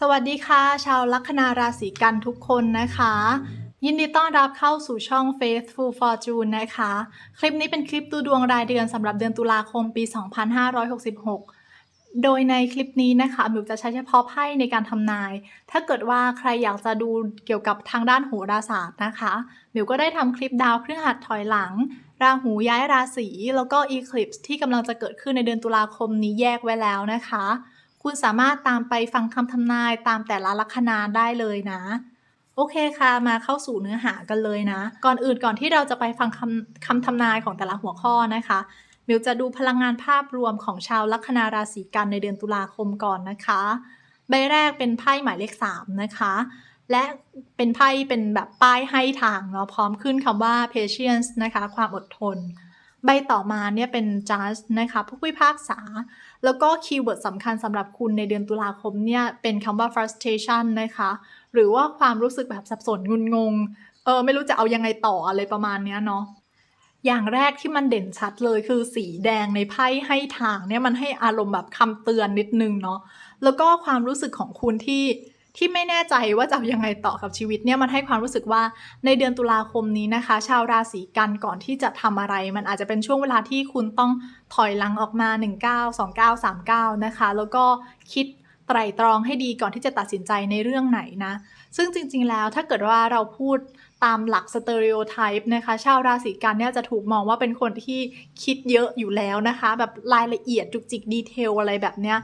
สวัสดีค่ะ ชาวลัคนาราศีกันทุกคนนะคะ ยินดีต้อนรับเข้าสู่ช่อง Faithful Fortune นะคะ คลิปนี้เป็นคลิปดูดวงรายเดือนสำหรับเดือนตุลาคมปี 2566 โดยในคลิปนี้นะคะมิวจะใช้เฉพาะไพ่ในการทำนาย ถ้าเกิดว่าใครอยากจะดูเกี่ยวกับทางด้านโหราศาสตร์นะคะมิวก็ได้ทำคลิปดาวพฤหัสถอยหลัง ราหูย้ายราศีแล้วก็ Eclipse ที่กำลังจะเกิดขึ้นในเดือนตุลาคมนี้แยกไว้แล้วนะคะ คุณสามารถตามไปฟังคำทำนายตามแต่ละลัคนาได้เลยนะ โอเคค่ะ มาเข้าสู่เนื้อหากันเลยนะ ก่อนอื่นก่อนที่เราจะไปฟังคำคำทำนายของแต่ละหัวข้อนะคะมิวจะดูพลังงานภาพรวมของชาวลัคนาราศีกันในเดือนตุลาคมก่อนนะคะ ใบแรกเป็นไพ่หมายเลข3นะคะ และเป็นไพ่เป็นแบบป้ายให้ทางเนาะพร้อมขึ้นคำว่า patience นะคะ ความอดทน ใบต่อมาเนี่ยเป็น judge นะคะผู้พิพากษา แล้วก็คีย์เวิร์ดสำคัญสำหรับคุณในเดือนตุลาคมเนี่ยเป็นคำว่า frustration นะคะ หรือว่าความรู้สึกแบบสับสนงุนงง เออไม่รู้จะเอายังไงต่ออะไรประมาณเนี้ยเนาะอย่างแรกที่มันเด่นชัดเลยคือสีแดงในไพ่ให้ทางเนี่ยมันให้อารมณ์แบบคำเตือนนิดนึงเนาะแล้วก็ความรู้สึกของคุณที่ ที่ไม่แน่ใจว่าจะยังไงต่อกับชีวิตเนี่ยมันให้ความรู้สึกว่าในเดือนตุลาคมนี้นะคะ ชาวราศีกันก่อนที่จะทำอะไร มันอาจจะเป็นช่วงเวลาที่คุณต้องถอยหลังออกมา 19 29 39 นะคะ แล้วก็คิดไตร่ตรองให้ดีก่อนที่จะตัดสินใจในเรื่องไหนนะ ซึ่งจริงๆแล้วถ้าเกิดว่าเราพูด ตามหลักสเตอริโอไทป์นะคะ ชาวราศีกันเนี่ยจะถูกมองว่าเป็นคนที่คิดเยอะอยู่แล้วนะคะ แบบรายละเอียดจุกจิกดีเทลอะไรแบบเนี้ย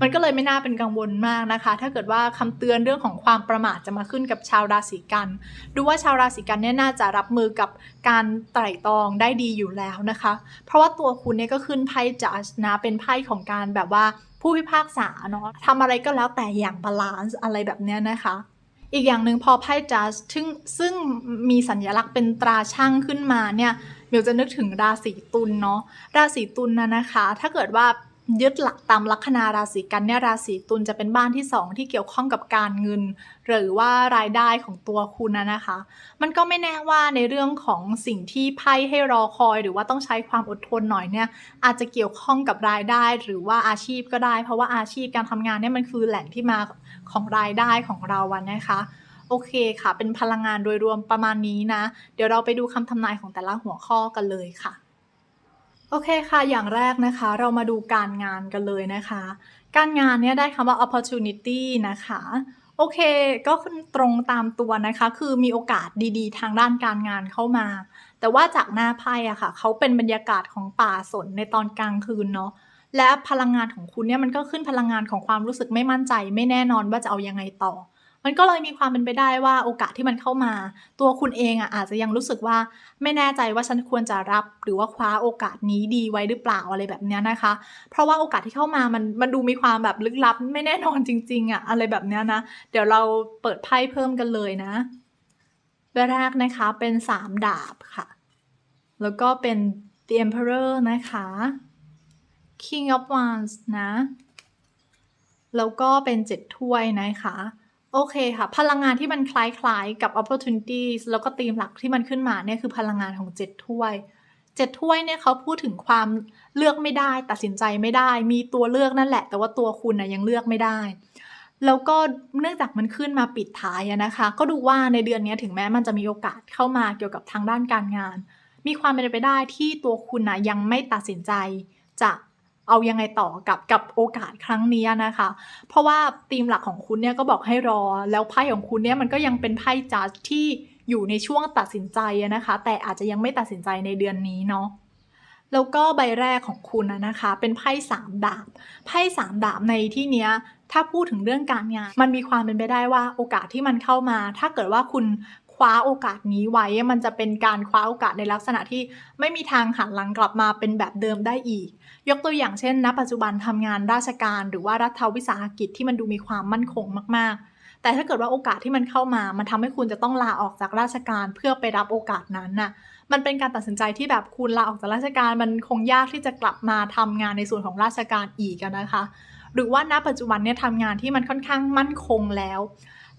มันก็เลยไม่น่าเป็นกังวลมากนะคะ ถ้าเกิดว่าคำเตือนเรื่องของความประมาทจะมาขึ้นกับชาวราศีกัน ดูว่าชาวราศีกันเนี่ยน่าจะรับมือกับการไตร่ตรองได้ดีอยู่แล้วนะคะ เพราะว่าตัวคุณเนี่ยก็ขึ้นไพ่จัสนะเป็นไพ่ของการแบบว่าผู้พิพากษาเนาะทำอะไรก็แล้วแต่อย่างบาลานซ์อะไรแบบเนี้ยนะคะ อีกอย่างหนึ่งพอไพ่จัสซึ่งซึ่งมีสัญลักษณ์เป็นตราช่างขึ้นมาเนี่ยเดี๋ยวจะนึกถึงราศีตุลเนาะราศีตุลนะนะคะ ถ้าเกิดว่ายึดหลักตามลัคนาราศีกันเนี่ยราศีตุลจะเป็นบ้านที่สองที่เกี่ยวข้องกับการเงิน หรือว่ารายได้ของตัวคุณนะนะคะ มันก็ไม่แน่ว่าในเรื่องของสิ่งที่ไพ่ให้รอคอยหรือว่าต้องใช้ความอดทนหน่อยเนี่ยอาจจะเกี่ยวข้องกับรายได้หรือว่าอาชีพก็ได้ เพราะว่าอาชีพการทำงานเนี่ยมันคือแหล่งที่มา ของรายได้ของเราวันนะคะโอเคค่ะ เป็นพลังงานโดยรวมประมาณนี้นะ เดี๋ยวเราไปดูคำทำนายของแต่ละหัวข้อกันเลยค่ะ โอเคค่ะ อย่างแรกนะคะ เรามาดูการงานกันเลยนะคะ การงานเนี่ยได้คำว่า opportunity นะคะ โอเค ก็ขึ้นตรงตามตัวนะคะ คือมีโอกาสดีๆ ทางด้านการงานเข้ามา แต่ว่าจากหน้าไพ่อะค่ะ เขาเป็นบรรยากาศของป่าสนในตอนกลางคืนเนาะ และพลังงานของคุณเนี่ยมันก็ขึ้นพลังงานของความรู้สึกไม่มั่นใจ ไม่แน่นอนว่าจะเอายังไงต่อ มันก็เลยมีความเป็นไปได้ว่าโอกาสที่มันเข้ามา ตัวคุณเองอะอาจจะยังรู้สึกว่าไม่แน่ใจว่าฉันควรจะรับ หรือว่าคว้าโอกาสนี้ดีไว้หรือเปล่าอะไรแบบเนี้ยนะคะ เพราะว่าโอกาสที่เข้ามามันมันดูมีความแบบลึกลับ ไม่แน่นอนจริงๆอะอะไรแบบเนี้ยนะ เดี๋ยวเราเปิดไพ่เพิ่มกันเลยนะใบแรกนะคะเป็นสามดาบค่ะ แล้วก็เป็น the emperor นะคะ king of wands นะ แล้วก็เป็นเจ็ดถ้วยนะคะ โอเคค่ะ พลังงานที่มันคล้ายๆกับ opportunities แล้วก็ธีมหลักที่มันขึ้นมาเนี่ยคือพลังงานของเจ็ดถ้วยเจ็ดถ้วยเนี่ยเขาพูดถึงความเลือกไม่ได้ ตัดสินใจไม่ได้ มีตัวเลือกนั่นแหละ แต่ว่าตัวคุณนะยังเลือกไม่ได้ แล้วก็เนื่องจากมันขึ้นมาปิดท้ายนะคะ ก็ดูว่าในเดือนนี้ถึงแม้มันจะมีโอกาสเข้ามาเกี่ยวกับทางด้านการงาน มีความเป็นไปได้ที่ตัวคุณนะยังไม่ตัดสินใจจะ เอายังไงต่อกับกับโอกาสครั้งนี้นะคะ เพราะว่าธีมหลักของคุณเนี่ยก็บอกให้รอ แล้วไพ่ของคุณเนี่ยมันก็ยังเป็นไพ่จัดที่อยู่ในช่วงตัดสินใจนะคะ แต่อาจจะยังไม่ตัดสินใจในเดือนนี้เนาะแล้วก็ใบแรกของคุณนะคะ เป็นไพ่สามดาบไพ่สามดาบในที่เนี้ย ถ้าพูดถึงเรื่องการงาน มันมีความเป็นไปได้ว่าโอกาสที่มันเข้ามา ถ้าเกิดว่าคุณ คว้าโอกาสนี้ไว้ มันจะเป็นการคว้าโอกาสในลักษณะที่ไม่มีทางหันหลังกลับมาเป็นแบบเดิมได้อีก ยกตัวอย่างเช่นณปัจจุบันทำงานราชการ หรือว่ารัฐวิสาหกิจที่มันดูมีความมั่นคงมาก ๆ แต่ถ้าเกิดว่าโอกาสที่มันเข้ามา มันทำให้คุณจะต้องลาออกจากราชการเพื่อไปรับโอกาสนั้นน่ะ มันเป็นการตัดสินใจที่แบบคุณลาออกจากราชการ มันคงยากที่จะกลับมาทำงานในส่วนของราชการอีกนะคะ หรือว่าณปัจจุบันเนี่ยทำงานที่มันค่อนข้างมั่นคงแล้ว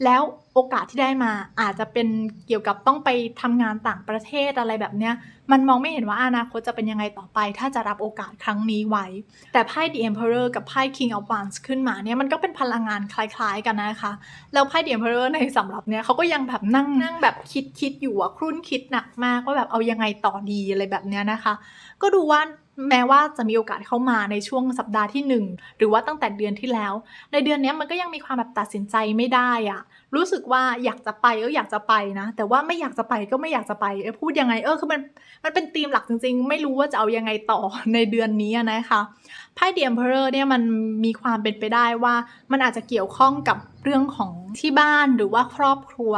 แล้วโอกาสที่ได้มาอาจจะเป็นเกี่ยวกับต้องไปทำงานต่างประเทศอะไรแบบเนี้ย มันมองไม่เห็นว่าอนาคตจะเป็นยังไงต่อไป ถ้าจะรับโอกาสครั้งนี้ไว้ แต่ไพ่ The Emperor กับไพ่ King of Wands ขึ้นมาเนี่ยมันก็เป็นพลังงานคล้ายๆกันนะคะ แล้วไพ่ The Emperor ในสำหรับเนี่ยเขาก็ยังแบบนั่งนั่งแบบคิดคิดอยู่อะครุ่นคิดหนักมากว่าแบบเอายังไงต่อดีอะไรแบบเนี้ยนะคะ ก็ดูว่า แม้ว่าจะมีโอกาสเข้ามาในช่วงสัปดาห์ที่ 1 หรือว่าตั้งแต่เดือนที่แล้ว ในเดือนนี้มันก็ยังมีความแบบตัดสินใจไม่ได้อะรู้สึกว่าอยากจะไปก็อยากจะไปนะ แต่ว่าไม่อยากจะไปก็ไม่อยากจะไปเอ้ยพูดยังไงเออคือมันมันเป็นธีมหลักจริง ๆ ไม่รู้ว่าจะเอายังไงต่อในเดือนนี้นะคะไพ่ The Emperor เนี่ยมันมีความเป็นไปได้ว่า มันอาจจะเกี่ยวข้องกับเรื่องของที่บ้านหรือว่าครอบครัว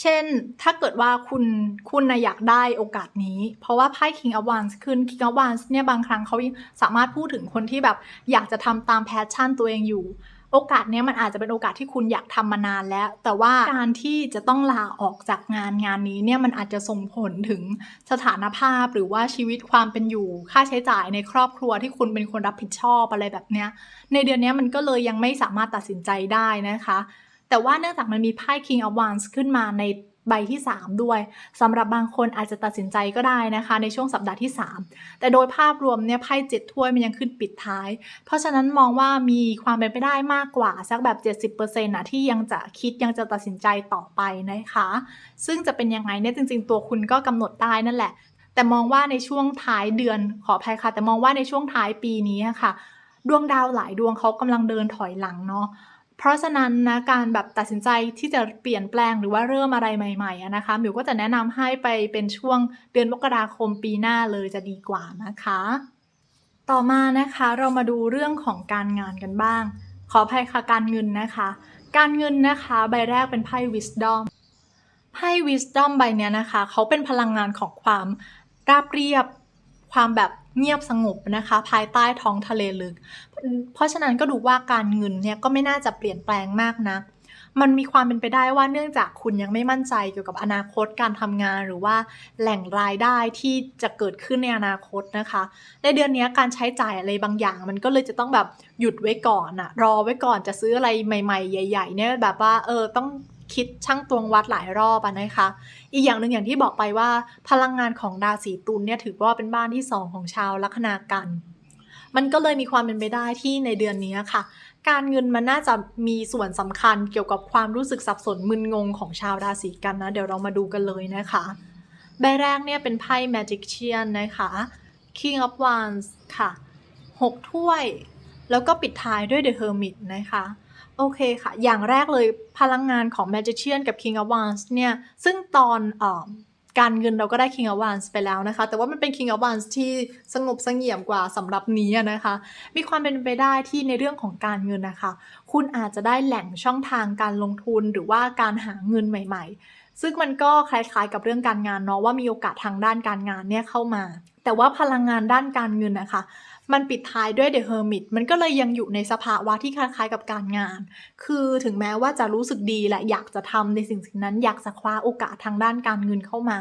เช่น ถ้าเกิดว่าคุณคุณนะอยากได้โอกาสนี้ เพราะว่าไพ่ King of Wands ขึ้น King of Wands เนี่ยบางครั้งเขาสามารถพูดถึงคนที่แบบอยากจะทำตามแพชชั่นตัวเองอยู่ โอกาสนี้มันอาจจะเป็นโอกาสที่คุณอยากทำมานานแล้ว แต่ว่าการที่จะต้องลาออกจากงานงานนี้เนี่ยมันอาจจะส่งผลถึงสถานภาพหรือว่าชีวิตความเป็นอยู่ ค่าใช้จ่ายในครอบครัวที่คุณเป็นคนรับผิดชอบอะไรแบบเนี้ยในเดือนนี้มันก็เลยยังไม่สามารถตัดสินใจได้นะคะ แต่ว่าเนื่องจากมันมีไพ่ King of Wands ขึ้นมาในใบที่ 3 ด้วยสำหรับบางคนอาจจะตัดสินใจก็ได้นะคะ ในช่วงสัปดาห์ที่ 3 แต่โดยภาพรวมเนี่ยไพ่เจ็ดถ้วยมันยังขึ้นปิดท้าย เพราะฉะนั้นมองว่ามีความเป็นไปได้มากกว่า สักแบบ 70%นะที่ยังจะคิดยังจะตัดสินใจต่อไปนะคะ ซึ่งจะเป็นยังไงเนี่ยจริง ๆ ตัวคุณก็กำหนดได้นั่นแหละ แต่มองว่าในช่วงท้ายเดือนขออภัยค่ะ แต่มองว่าในช่วงท้ายปีนี้ค่ะ ดวงดาวหลายดวงเขากำลังเดินถอยหลังเนาะ เพราะฉะนั้นนะการแบบตัดสินใจที่จะเปลี่ยนแปลงหรือว่าเริ่มอะไรใหม่ๆอะนะคะมิวก็จะแนะนำให้ไปเป็นช่วงเดือนมกราคมปีหน้าเลยจะดีกว่านะคะ ต่อมานะคะเรามาดูเรื่องของการงานกันบ้าง ขออภัยค่ะการเงินนะคะ การเงินนะคะใบแรกเป็นไพ่ wisdom ไพ่ wisdom ใบเนี้ยนะคะ เขาเป็นพลังงานของความราบเรียบ ความแบบเงียบสงบนะคะ ภายใต้ท้องทะเลลึก เพราะฉะนั้นก็ดูว่าการเงินเนี่ยก็ไม่น่าจะเปลี่ยนแปลงมากนะมันมีความเป็นไปได้ว่าเนื่องจากคุณยังไม่มั่นใจเกี่ยวกับอนาคตการทำงานหรือว่าแหล่งรายได้ที่จะเกิดขึ้นในอนาคตนะคะ ในเดือนนี้การใช้จ่ายอะไรบางอย่าง มันก็เลยจะต้องแบบหยุดไว้ก่อนอะรอไว้ก่อนจะซื้ออะไรใหม่ ๆ ใหญ่ ๆ เนี่ยแบบว่าเออต้อง คิดช่างตวงวัดหลายรอบอะนะคะ อีกอย่างหนึ่งอย่างที่บอกไปว่า พลังงานของราศีตุลเนี่ยถือว่าเป็นบ้านที่สองของชาวลัคนากันมันก็เลยมีความเป็นไปได้ที่ในเดือนนี้ค่ะ การเงินมันน่าจะมีส่วนสำคัญเกี่ยวกับความรู้สึกสับสนมึนงงของชาวราศีกันนะ เดี๋ยวเรามาดูกันเลยนะคะ ใบแรกเนี่ยเป็นไพ่ Magician นะคะ King of Wands ค่ะ 6 ถ้วย แล้วก็ปิดท้ายด้วย The Hermit นะคะ โอเคค่ะ อย่างแรกเลยพลังงานของ Magician กับ King of Wands เนี่ย ซึ่งตอนออการเงินเราก็ได้ King of Wands ไปแล้วนะคะ แต่ว่ามันเป็น King of Wands ที่สงบสงี่ยมกว่าสำหรับนี้นะคะ มีความเป็นไปได้ที่ในเรื่องของการเงินนะคะ คุณอาจจะได้แหล่งช่องทางการลงทุนหรือว่าการหาเงินใหม่ ๆ ซึ่งมันก็คล้ายๆกับเรื่องการงานเนาะว่ามีโอกาสทางด้านการงานเนี่ยเข้ามา แต่ว่าพลังงานด้านการเงินนะคะ มันปิดท้ายด้วย The Hermit มันก็เลยยังอยู่ในสภาวะที่คล้ายๆกับการงาน คือถึงแม้ว่าจะรู้สึกดีและอยากจะทำในสิ่งสิ่งนั้น อยากจะคว้าโอกาสทางด้านการเงินเข้ามา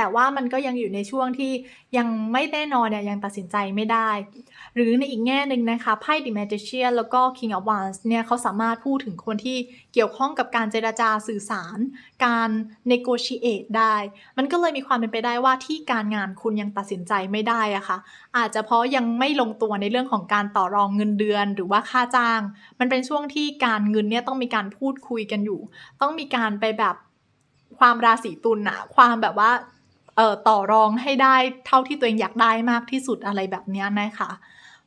แต่ว่ามันก็ยังอยู่ในช่วงที่ยังไม่แน่นอนเนี่ยยังตัดสินใจไม่ได้ หรือในอีกแง่หนึ่งนะคะไพ่ The Magician แล้วก็ King of Wands เนี่ยเขาสามารถพูดถึงคนที่เกี่ยวข้องกับการเจรจาสื่อสาร การ negotiate ได้ มันก็เลยมีความเป็นไปได้ว่าที่การงานคุณยังตัดสินใจไม่ได้อะค่ะ อาจจะเพราะยังไม่ลงตัวในเรื่องของการต่อรองเงินเดือนหรือว่าค่าจ้าง มันเป็นช่วงที่การเงินเนี่ยต้องมีการพูดคุยกันอยู่ ต้องมีการไปแบบความราศีตุลอะความแบบว่า เอ่อต่อรองให้ได้เท่าที่ตัวเองอยากได้มากที่สุดอะไรแบบนี้นะคะ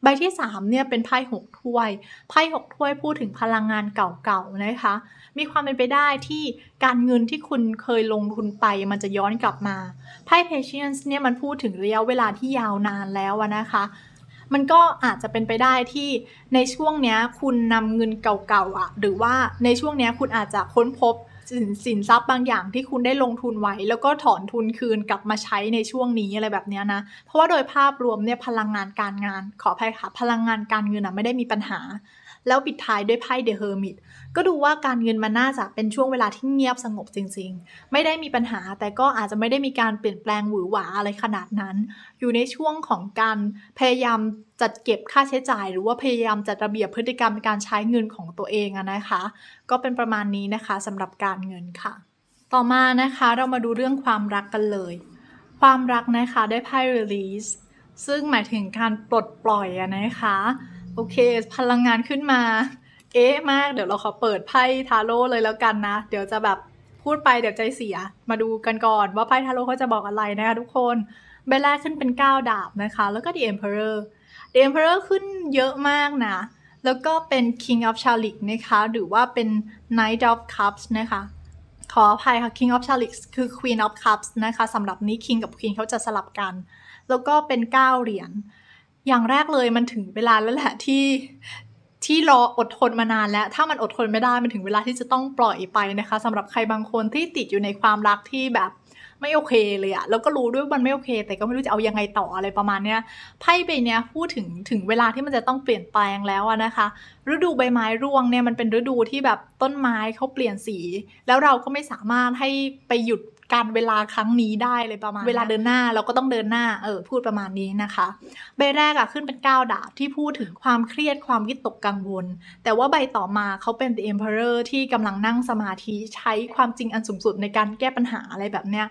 ใบที่3เนี่ยเป็นไพ่หกถ้วย ไพ่หกถ้วยพูดถึงพลังงานเก่าๆนะคะ มีความเป็นไปได้ที่การเงินที่คุณเคยลงทุนไปมันจะย้อนกลับมา ไพ่ patience เนี่ยมันพูดถึงระยะเวลาที่ยาวนานแล้วนะคะ มันก็อาจจะเป็นไปได้ที่ในช่วงเนี้ยคุณนำเงินเก่าๆอะ หรือว่าในช่วงเนี้ยคุณอาจจะค้นพบสินสินทรัพย์บางอย่างที่คุณได้ลงทุนไว้ แล้วก็ถอนทุนคืนกลับมาใช้ในช่วงนี้อะไรแบบนี้นะ เพราะว่าโดยภาพรวมเนี่ยพลังงานการงาน ขออภัยค่ะพลังงานการเงินอะไม่ได้มีปัญหา แล้วปิดท้ายด้วยไพ่เดอะเฮอร์มิตก็ดูว่าการเงินมันน่าจะเป็นช่วงเวลาที่เงียบสงบจริง ๆ ไม่ได้มีปัญหาแต่ก็อาจจะไม่ได้มีการเปลี่ยนแปลงหวือหวาอะไรขนาดนั้น อยู่ในช่วงของการพยายามจัดเก็บค่าใช้จ่าย หรือว่าพยายามจัดระเบียบพฤติกรรมการใช้เงินของตัวเองนะคะ ก็เป็นประมาณนี้นะคะสำหรับการเงินค่ะ ต่อมานะคะเรามาดูเรื่องความรักกันเลย ความรักนะคะได้ไพ่ release ซึ่งหมายถึงการปลดปล่อยนะคะ โอเค พลังงานขึ้นมา เอ๊ะมาก เดี๋ยวเราขอเปิดไพ่ทาโร่เลยแล้วกันนะ เดี๋ยวจะแบบพูดไปเดี๋ยวใจเสีย มาดูกันก่อนว่าไพ่ทาโร่เขาจะบอกอะไรนะคะทุกคน ใบแรกขึ้นเป็น 9 ดาบนะคะ แล้วก็ The Emperor The Emperor ขึ้นเยอะมากนะ แล้วก็เป็น King of Chalice นะคะ หรือว่าเป็น Knight of Cups นะคะ ขออภัยค่ะ King of Chalice คือ Queen of Cups นะคะสำหรับนี้ King กับ Queen เขาจะสลับกัน แล้วก็เป็น 9 เหรียญ อย่างแรกเลยมันถึงเวลาแล้วแหละที่ที่รออดทนมานานแล้ว ถ้ามันอดทนไม่ได้มันถึงเวลาที่จะต้องปล่อยไปนะคะสำหรับใครบางคนที่ติดอยู่ในความรักที่แบบไม่โอเคเลยอะแล้วก็รู้ด้วยวันไม่โอเค แต่ก็ไม่รู้จะเอายังไงต่ออะไรประมาณเนี้ยไพ่ใบเนี้ยพูดถึงถึงเวลาที่มันจะต้องเปลี่ยนแปลงแล้วนะคะ ฤดูใบไม้ร่วงเนี่ยมันเป็นฤดูที่แบบต้นไม้เขาเปลี่ยนสี แล้วเราก็ไม่สามารถให้ไปหยุด การเวลาครั้งนี้ได้เลยประมาณ เวลาเดินหน้าเราก็ต้องเดินหน้าเออพูดประมาณนี้นะคะ ใบแรกอะขึ้นเป็นก้าวดาบที่พูดถึงความเครียดความวิตกกังวล แต่ว่าใบต่อมาเขาเป็น The Emperor ที่กำลังนั่งสมาธิใช้ความจริงอันสูงสุดในการแก้ปัญหาอะไรแบบเนี้ย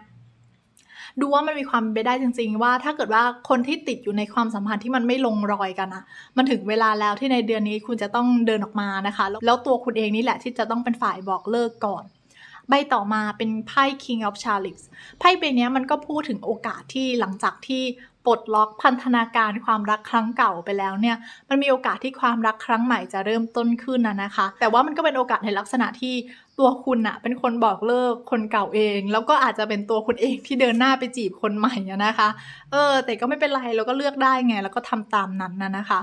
ดูว่ามันมีความเป็นไปได้จริง ๆ ว่าถ้าเกิดว่าคนที่ติดอยู่ในความสัมพันธ์ที่มันไม่ลงรอยกันอะมันถึงเวลาแล้วที่ในเดือนนี้คุณจะต้องเดินออกมานะคะ แล้วแล้วตัวคุณเองนี่แหละที่จะต้องเป็นฝ่ายบอกเลิกก่อน ใบต่อมาเป็นไพ่ King of Chalice ไพ่ใบนี้มันก็พูดถึงโอกาสที่หลังจากที่ปลดล็อกพันธนาการความรักครั้งเก่าไปแล้วเนี่ย มันมีโอกาสที่ความรักครั้งใหม่จะเริ่มต้นขึ้นนะนะคะ แต่ว่ามันก็เป็นโอกาสในลักษณะที่ตัวคุณอะเป็นคนบอกเลิกคนเก่าเอง แล้วก็อาจจะเป็นตัวคุณเองที่เดินหน้าไปจีบคนใหม่นะคะ เออ แต่ก็ไม่เป็นไรเราก็เลือกได้ไง แล้วก็ทำตามนั้นนะนะคะ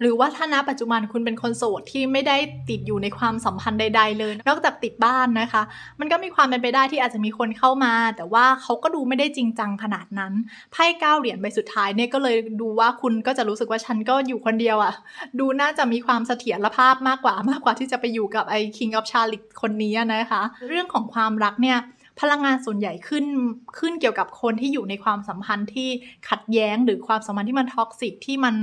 หรือว่าถ้าณปัจจุบันคุณเป็นคนโสดที่ไม่ได้ติดอยู่ในความสัมพันธ์ใด ๆ เลย นอกจากติดบ้านนะคะ มันก็มีความเป็นไปได้ที่อาจจะมีคนเข้ามา แต่ว่าเขาก็ดูไม่ได้จริงจังขนาดนั้นไพ่เก้าเหรียญใบสุดท้ายเนี่ยก็เลยดูว่าคุณก็จะรู้สึกว่าฉันก็อยู่คนเดียวอะ่ะ ดูน่าจะมีความเสถียรภาพมากกว่ามากกว่าที่จะไปอยู่กับไอ้ King of Chalice คนนี้นะคะ เรื่องของความรักเนี่ยพลังงานส่วนใหญ่ขึ้นขึ้นเกี่ยวกับคนที่อยู่ในความสัมพันธ์ที่ขัดแย้งหรือความสัมพันธ์ที่มันท็อกซิกที่มัน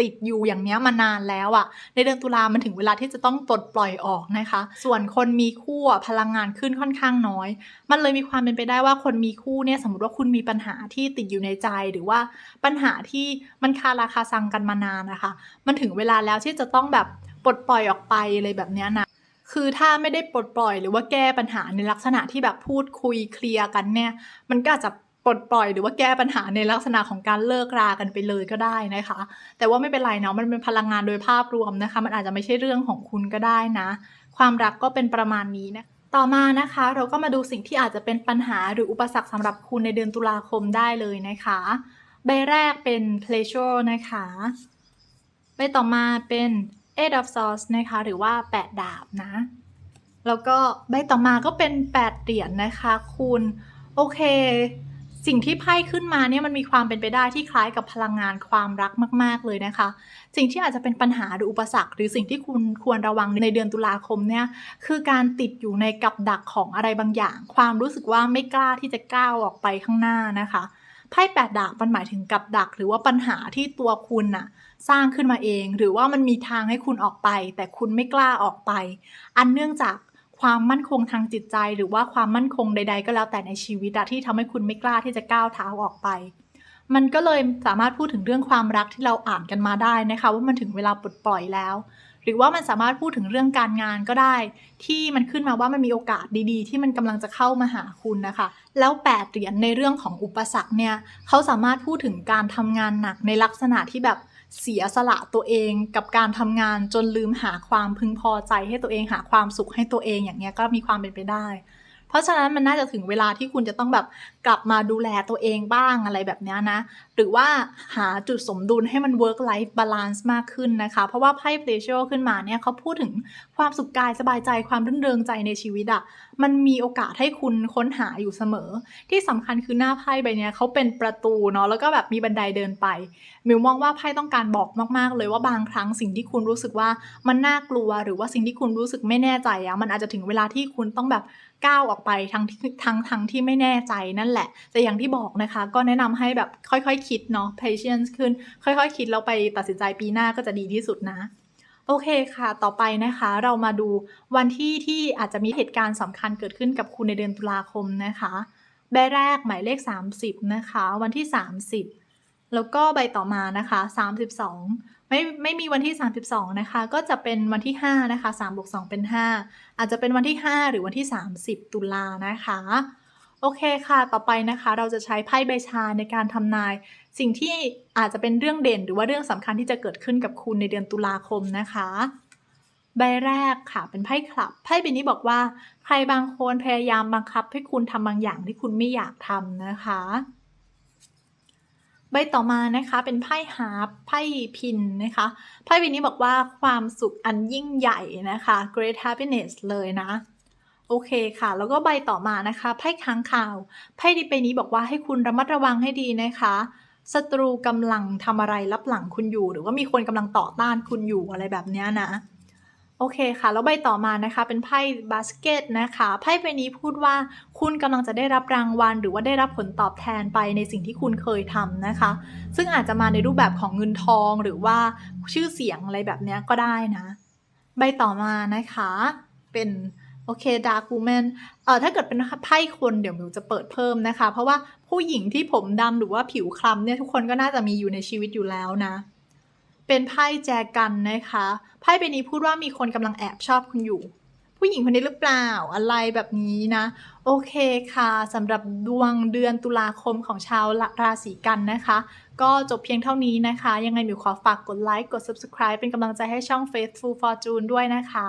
ติดอยู่อย่างเนี้ยมานานแล้วอะในเดือนตุลามันถึงเวลาที่จะต้องปลดปล่อยออกนะคะ ส่วนคนมีคู่พลังงานขึ้นค่อนข้างน้อย มันเลยมีความเป็นไปได้ว่าคนมีคู่เนี่ยสมมติว่าคุณมีปัญหาที่ติดอยู่ในใจหรือว่าปัญหาที่มันคาราคาซังกันมานานนะคะ มันถึงเวลาแล้วที่จะต้องแบบปลดปล่อยออกไปอะไรแบบเนี้ยนะคือถ้าไม่ได้ปลดปล่อยหรือว่าแก้ปัญหาในลักษณะที่แบบพูดคุยเคลียร์กันเนี่ย มันก็อาจจะ ปลดปล่อยหรือว่าแก้ปัญหาในลักษณะของการเลิกรากันไปเลยก็ได้นะคะ แต่ว่าไม่เป็นไรเนาะมันเป็นพลังงานโดยภาพรวมนะคะ มันอาจจะไม่ใช่เรื่องของคุณก็ได้นะ ความรักก็เป็นประมาณนี้นะต่อมานะคะ เราก็มาดูสิ่งที่อาจจะเป็นปัญหาหรืออุปสรรคสำหรับคุณในเดือนตุลาคมได้เลยนะคะ ใบแรกเป็น pleasure นะคะ ใบต่อมาเป็น eight of swords นะคะ หรือว่า 8 ดาบนะ แล้วก็ใบต่อมาก็เป็น 8 เหรียญนะคะ คุณ โอเค สิ่งที่ไพ่ขึ้นมาเนี่ยมันมีความเป็นไปได้ที่คล้ายกับพลังงานความรักมาก ๆเลยนะคะ สิ่งที่อาจจะเป็นปัญหาหรืออุปสรรค หรือสิ่งที่คุณควรระวังในเดือนตุลาคมเนี่ยคือการติดอยู่ในกับดักของอะไรบางอย่าง ความรู้สึกว่าไม่กล้าที่จะก้าวออกไปข้างหน้านะคะไพ่แปดดาบมันหมายถึงกับดัก หรือว่าปัญหาที่ตัวคุณน่ะสร้างขึ้นมาเอง หรือว่ามันมีทางให้คุณออกไป แต่คุณไม่กล้าออกไป อันเนื่องจาก ความมั่นคงทางจิตใจ หรือว่าความมั่นคงใด ๆ ก็แล้วแต่ในชีวิตอะที่ทำให้คุณไม่กล้าที่จะก้าวเท้าออกไป มันก็เลยสามารถพูดถึงเรื่องความรักที่เราอ่านกันมาได้นะคะ ว่ามันถึงเวลาปลดปล่อยแล้ว หรือว่ามันสามารถพูดถึงเรื่องการงานก็ได้ ที่มันขึ้นมาว่ามันมีโอกาสดีๆ ที่มันกำลังจะเข้ามาหาคุณนะคะ แล้วแปดเหรียญในเรื่องของอุปสรรคเนี่ยเขาสามารถพูดถึงการทำงานหนักในลักษณะที่แบบ เสียสละตัวเองกับการทำงานจนลืมหาความพึงพอใจให้ตัวเองหาความสุขให้ตัวเองอย่างเงี้ยก็มีความเป็นไปได้ เพราะฉะนั้นมันน่าจะถึงเวลาที่คุณจะต้องแบบกลับมาดูแลตัวเองบ้างอะไรแบบเนี้ยนะ หรือว่าหาจุดสมดุลให้มัน work life balance มากขึ้นนะคะ เพราะว่าไพ่ pleasure ขึ้นมาเนี่ยเขาพูดถึงความสุขกายสบายใจความรื่นเริงใจในชีวิตอะ่ะมันมีโอกาสให้คุณค้นหาอยู่เสมอ ที่สำคัญคือหน้าไพ่ใบเนี้ยเขาเป็นประตูเนาะแล้วก็แบบมีบันไดเดินไปมิวมองว่าไพ่ต้องการบอกมาก ๆ เลยว่าบางครั้งสิ่งที่คุณรู้สึกว่ามันน่ากลัว หรือว่าสิ่งที่คุณรู้สึกไม่แน่ใจอะมันอาจจะถึงเวลาที่คุณต้องแบบก้าวออกไปทั้งที่ทั้งทั้งที่ไม่แน่ใจนั่นแหละแต่อย่างที่บอกนะคะ ก็แนะนำให้แบบค่อยๆๆ คิดเนาะ patience ขึ้น ค่อยๆ คิดแล้วไปตัดสินใจปีหน้าก็จะดีที่สุดนะ โอเคค่ะ ต่อไปนะคะเรามาดูวันที่ที่อาจจะมีเหตุการณ์สำคัญเกิดขึ้นกับคุณในเดือนตุลาคมนะคะใบแรกหมายเลข 30 นะคะ วันที่ 30 แล้วก็ใบต่อมานะคะ 32 ไม่ไม่มีวันที่ 32 นะคะ ก็จะเป็นวันที่ 5 นะคะ3บวก2เป็น 5 อาจจะเป็นวันที่ 5 หรือวันที่ 30 ตุลานะคะ โอเคค่ะ ต่อไปนะคะ เราจะใช้ไพ่ใบชาในการทำนาย สิ่งที่อาจจะเป็นเรื่องเด่น หรือว่าเรื่องสำคัญที่จะเกิดขึ้นกับคุณในเดือนตุลาคมนะคะ ใบแรกค่ะ เป็นไพ่คลับ ไพ่ใบนี้บอกว่า ใครบางคนพยายามบังคับให้คุณทำบางอย่างที่คุณไม่อยากทำนะคะ ใบต่อมานะคะเป็นไพ่ฮาร์ปไพ่พินนะคะ ไพ่ใบนี้บอกว่าความสุขอันยิ่งใหญ่นะคะ great happiness เลยนะ โอเคค่ะ แล้วก็ใบต่อมานะคะ ไพ่ค้างคาว ไพ่ใบนี้บอกว่าให้คุณระมัดระวังให้ดีนะคะศัตรูกำลังทำอะไรรับหลังคุณอยู่ หรือว่ามีคนกำลังต่อต้านคุณอยู่อะไรแบบนี้นะ โอเคค่ะ แล้วใบต่อมานะคะ เป็นไพ่บาสเกตนะคะ ไพ่ใบนี้พูดว่าคุณกำลังจะได้รับรางวัล หรือว่าได้รับผลตอบแทนไปในสิ่งที่คุณเคยทำนะคะ ซึ่งอาจจะมาในรูปแบบของเงินทองหรือว่าชื่อเสียงอะไรแบบนี้ก็ได้นะ ใบต่อมานะคะ เป็น โอเคดาร์ w ูแมนเอ่อถ้าเกิดเป็นไพ่คนเดี๋ยวมิวจะเปิดเพิ่มนะคะ เพราะว่าผู้หญิงที่ผมดำหรือว่าผิวคล้ำเนี่ยทุกคนก็น่าจะมีอยู่ในชีวิตอยู่แล้วนะ เป็นไพ่แจกันนะคะไพ่ใบนี้พูดว่ามีคนกำลังแอบชอบคุณอยู่ ผู้หญิงคนนี้หรือเปล่าอะไรแบบนี้นะ โอเคค่ะสำหรับดวงเดือนตุลาคมของชาวราศีกันนะคะ ก็จบเพียงเท่านี้นะคะ ยังไงมิวขอฝากกดไลค์กด subscribe เป็นกำลังใจให้ช่อง Faithful Fortune ด้วยนะคะ